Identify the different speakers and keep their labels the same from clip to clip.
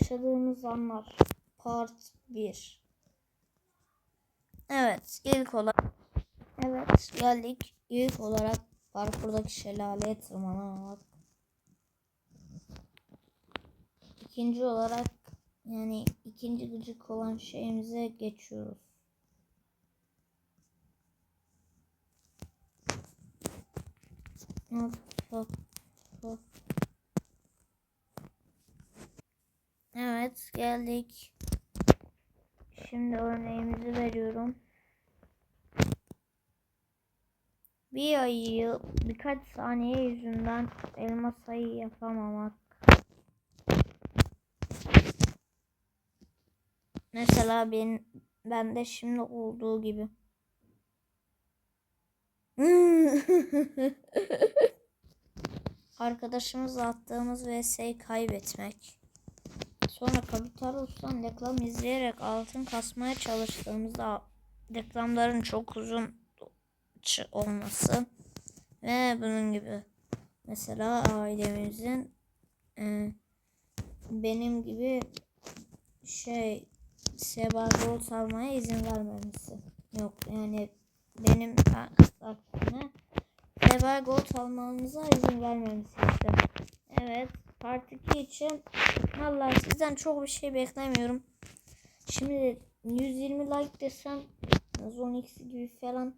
Speaker 1: yaşadığımız anlar. Part 1. Evet ilk olarak Evet geldik. İlk olarak parkurdaki şelaleye tırmanamak. İkinci olarak yani ikinci gıcık olan şeyimize geçiyoruz. Hop hop hop. Evet geldik. Şimdi örneğimizi veriyorum. Bir ayı birkaç saniye yüzünden elma sayı yapamamak. Mesela ben bende şimdi olduğu gibi. Arkadaşımızla attığımız vs'yi kaybetmek. Sonra Kapital Ulus'tan reklam izleyerek altın kasmaya çalıştığımızda reklamların çok uzun olması ve bunun gibi. Mesela ailemizin e, benim gibi şey Seba Gold almaya izin vermemesi. Yok yani benim aksine Seba Gold almamıza izin vermemesi işte. Evet part 2 için Vallahi sizden çok bir şey beklemiyorum. Şimdi 120 like desem Zonix gibi falan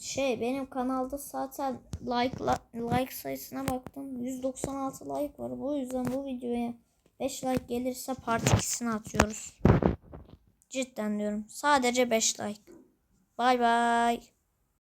Speaker 1: şey benim kanalda zaten like like sayısına baktım 196 like var. Bu yüzden bu videoya 5 like gelirse part 2'sini atıyoruz. Cidden diyorum. Sadece 5 like. Bay bay.